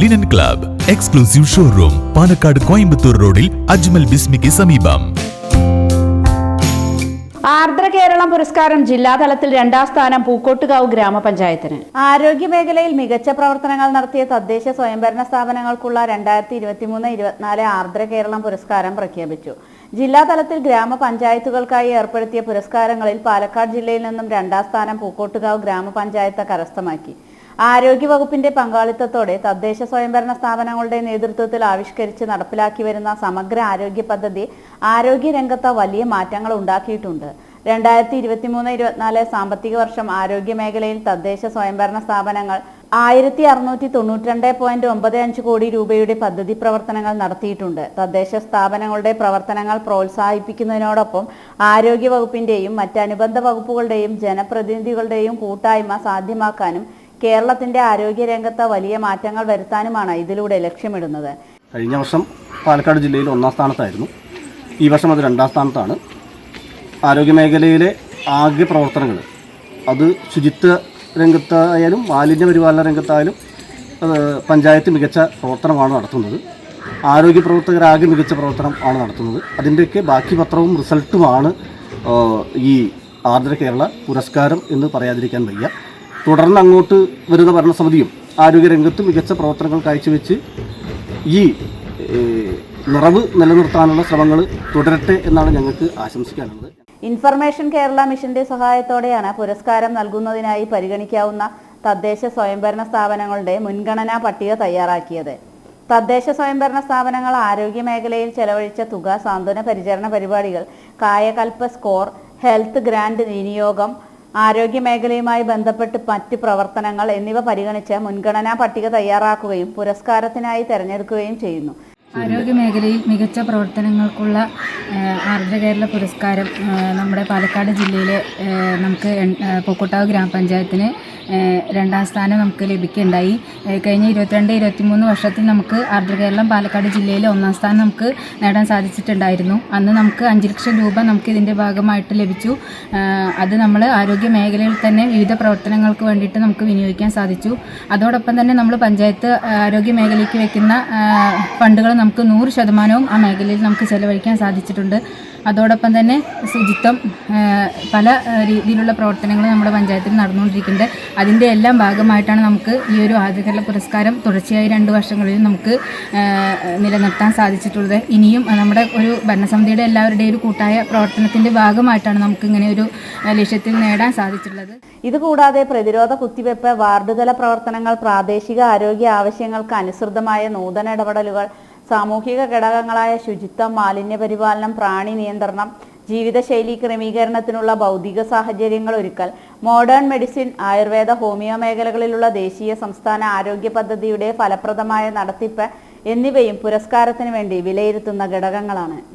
Linen club exclusive showroom Palakkad Coimbatore റോഡിൽ അജ്മൽ ബിസ്മിക്ക് സമീപം. ആർദ്ര കേരളം പുരസ്കാരം ജില്ലാതലത്തിൽ രണ്ടാം സ്ഥാനം പൂക്കോട്ടുകാവ് ഗ്രാമപഞ്ചായത്തിന്. ആരോഗ്യ മേഖലയിൽ മികച്ച പ്രവർത്തനങ്ങൾ നടത്തിയ തദ്ദേശ സ്വയംഭരണ സ്ഥാപനങ്ങൾക്കുള്ള രണ്ടായിരത്തി ഇരുപത്തിമൂന്ന് ഇരുപത്തിനാല് ആർദ്ര കേരളം പുരസ്കാരം പ്രഖ്യാപിച്ചു. ജില്ലാതലത്തിൽ ഗ്രാമപഞ്ചായത്തുകൾക്കായി ഏർപ്പെടുത്തിയ പുരസ്കാരങ്ങളിൽ പാലക്കാട് ജില്ലയിൽ നിന്നും രണ്ടാം സ്ഥാനം പൂക്കോട്ടുകാവ് ഗ്രാമപഞ്ചായത്ത് കരസ്ഥമാക്കി. ആരോഗ്യവകുപ്പിന്റെ പങ്കാളിത്തത്തോടെ തദ്ദേശ സ്വയംഭരണ സ്ഥാപനങ്ങളുടെ നേതൃത്വത്തിൽ ആവിഷ്കരിച്ച് നടപ്പിലാക്കി വരുന്ന സമഗ്ര ആരോഗ്യ പദ്ധതി ആരോഗ്യ രംഗത്ത് വലിയ മാറ്റങ്ങൾ ഉണ്ടാക്കിയിട്ടുണ്ട്. രണ്ടായിരത്തി ഇരുപത്തിമൂന്ന് ഇരുപത്തിനാല് സാമ്പത്തിക വർഷം ആരോഗ്യ മേഖലയിൽ തദ്ദേശ സ്വയംഭരണ സ്ഥാപനങ്ങൾ ആയിരത്തി അറുന്നൂറ്റി തൊണ്ണൂറ്റി രണ്ട് പോയിന്റ് ഒമ്പത് അഞ്ച് കോടി രൂപയുടെ പദ്ധതി പ്രവർത്തനങ്ങൾ നടത്തിയിട്ടുണ്ട്. തദ്ദേശ സ്ഥാപനങ്ങളുടെ പ്രവർത്തനങ്ങൾ പ്രോത്സാഹിപ്പിക്കുന്നതിനോടൊപ്പം ആരോഗ്യ വകുപ്പിന്റെയും മറ്റ് അനുബന്ധ വകുപ്പുകളുടെയും ജനപ്രതിനിധികളുടെയും കൂട്ടായ്മ സാധ്യമാക്കാനും കേരളത്തിന്റെ ആരോഗ്യ രംഗത്ത് വലിയ മാറ്റങ്ങൾ വരുത്താനുമാണ് ഇതിലൂടെ ലക്ഷ്യമിടുന്നത്. കഴിഞ്ഞ വർഷം പാലക്കാട് ജില്ലയിൽ ഒന്നാം സ്ഥാനത്തായിരുന്നു. ഈ വർഷം അത് രണ്ടാം സ്ഥാനത്താണ്. ആരോഗ്യമേഖലയിലെ ആകെ പ്രവർത്തനങ്ങൾ അത് ശുചിത്വ രംഗത്തായാലും മാലിന്യ പരിപാലന രംഗത്തായാലും പഞ്ചായത്ത് മികച്ച പ്രവർത്തനമാണ് നടത്തുന്നത്. ആരോഗ്യ പ്രവർത്തകരാകെ മികച്ച പ്രവർത്തനം ആണ് നടത്തുന്നത്. അതിന്റെയൊക്കെ ബാക്കി പത്രവും റിസൾട്ടുമാണ് ഈ ആർദ്ര കേരള പുരസ്കാരം എന്ന് പറയാതിരിക്കാൻ വയ്യ. തുടർന്ന് അങ്ങോട്ട് വരുന്ന ഭരണസമിതിയും ആരോഗ്യരംഗത്ത് മികച്ച പ്രവർത്തനങ്ങൾ കാഴ്ചവെച്ച് ഈ നിറവ് നിലനിർത്താനുള്ള ശ്രമങ്ങൾ തുടരട്ടെ എന്നാണ് ഞങ്ങൾക്ക് ആശംസിക്കാനുള്ളത്. ഇൻഫർമേഷൻ കേരള മിഷന്റെ സഹായത്തോടെയാണ് പുരസ്കാരം നൽകുന്നതിനായി പരിഗണിക്കാവുന്ന തദ്ദേശ സ്വയംഭരണ സ്ഥാപനങ്ങളുടെ മുൻഗണനാ പട്ടിക തയ്യാറാക്കിയത്. തദ്ദേശ സ്വയംഭരണ സ്ഥാപനങ്ങൾ ആരോഗ്യ മേഖലയിൽ ചെലവഴിച്ച തുക സാന്ത്വന പരിചരണ പരിപാടികൾ കായകൽപ്പ സ്കോർ ഹെൽത്ത് ഗ്രാൻഡ് വിനിയോഗം ആരോഗ്യ മേഖലയുമായി ബന്ധപ്പെട്ട് മറ്റ് പ്രവർത്തനങ്ങൾ എന്നിവ പരിഗണിച്ച് മുൻഗണനാ പട്ടിക തയ്യാറാക്കുകയും പുരസ്കാരത്തിനായി തെരഞ്ഞെടുക്കുകയും ചെയ്യുന്നു. ആരോഗ്യ മേഖലയിൽ മികച്ച പ്രവർത്തനങ്ങൾക്കുള്ള ആർദ്ര കേരള പുരസ്കാരം നമ്മുടെ പാലക്കാട് ജില്ലയിലെ നമുക്ക് പൂക്കോട്ടാവ് ഗ്രാമപഞ്ചായത്തിന് രണ്ടാം സ്ഥാനം നമുക്ക് ലഭിക്കുകയുണ്ടായി. കഴിഞ്ഞ ഇരുപത്തിരണ്ട് ഇരുപത്തിമൂന്ന് വർഷത്തിൽ നമുക്ക് ആർദ്ര കേരളം പാലക്കാട് ജില്ലയിൽ ഒന്നാം സ്ഥാനം നമുക്ക് നേടാൻ സാധിച്ചിട്ടുണ്ടായിരുന്നു. അന്ന് നമുക്ക് അഞ്ച് ലക്ഷം രൂപ നമുക്ക് ഇതിന്റെ ഭാഗമായിട്ട് ലഭിച്ചു. അത് നമ്മൾ ആരോഗ്യ മേഖലയിൽ തന്നെ വിവിധ പ്രവർത്തനങ്ങൾക്ക് വേണ്ടിയിട്ട് നമുക്ക് വിനിയോഗിക്കാൻ സാധിച്ചു. അതോടൊപ്പം തന്നെ നമ്മൾ പഞ്ചായത്ത് ആരോഗ്യ മേഖലയ്ക്ക് വയ്ക്കുന്ന ഫണ്ടുകൾ നമുക്ക് നൂറ് ശതമാനവും ആ മേഖലയിൽ നമുക്ക് ചെലവഴിക്കാൻ സാധിച്ചിട്ടുണ്ട്. അതോടൊപ്പം തന്നെ ശുചിത്വം പല രീതിയിലുള്ള പ്രവർത്തനങ്ങൾ നമ്മുടെ പഞ്ചായത്തിൽ നടന്നുകൊണ്ടിരിക്കുന്നുണ്ട്. അതിന്റെ എല്ലാം ഭാഗമായിട്ടാണ് നമുക്ക് ഈ ഒരു ആദ്യകേരള പുരസ്കാരം തുടർച്ചയായി രണ്ട് വർഷങ്ങളിൽ നമുക്ക് നിലനിർത്താൻ സാധിച്ചിട്ടുള്ളത്. ഇനിയും നമ്മുടെ ഒരു ഭരണസമിതിയുടെ എല്ലാവരുടെയും ഒരു കൂട്ടായ പ്രവർത്തനത്തിന്റെ ഭാഗമായിട്ടാണ് നമുക്ക് ഇങ്ങനെ ഒരു ലക്ഷ്യത്തിൽ നേടാൻ സാധിച്ചിട്ടുള്ളത്. ഇതുകൂടാതെ പ്രതിരോധ കുത്തിവെപ്പ് വാർഡുതല പ്രവർത്തനങ്ങൾ പ്രാദേശിക ആരോഗ്യ ആവശ്യങ്ങൾക്ക് അനുസൃതമായ നൂതന ഇടപെടലുകൾ സാമൂഹിക ഘടകങ്ങളായ ശുചിത്വം മാലിന്യ പരിപാലനം പ്രാണി നിയന്ത്രണം ജീവിതശൈലി ക്രമീകരണത്തിനുള്ള ഭൗതിക സാഹചര്യങ്ങൾ ഒരുക്കൽ മോഡേൺ മെഡിസിൻ ആയുർവേദ ഹോമിയോ മേഖലകളിലുള്ള ദേശീയ സംസ്ഥാന ആരോഗ്യ പദ്ധതിയുടെ ഫലപ്രദമായ നടത്തിപ്പ് എന്നിവയും പുരസ്കാരത്തിന് വേണ്ടി വിലയിരുത്തുന്ന ഘടകങ്ങളാണ്.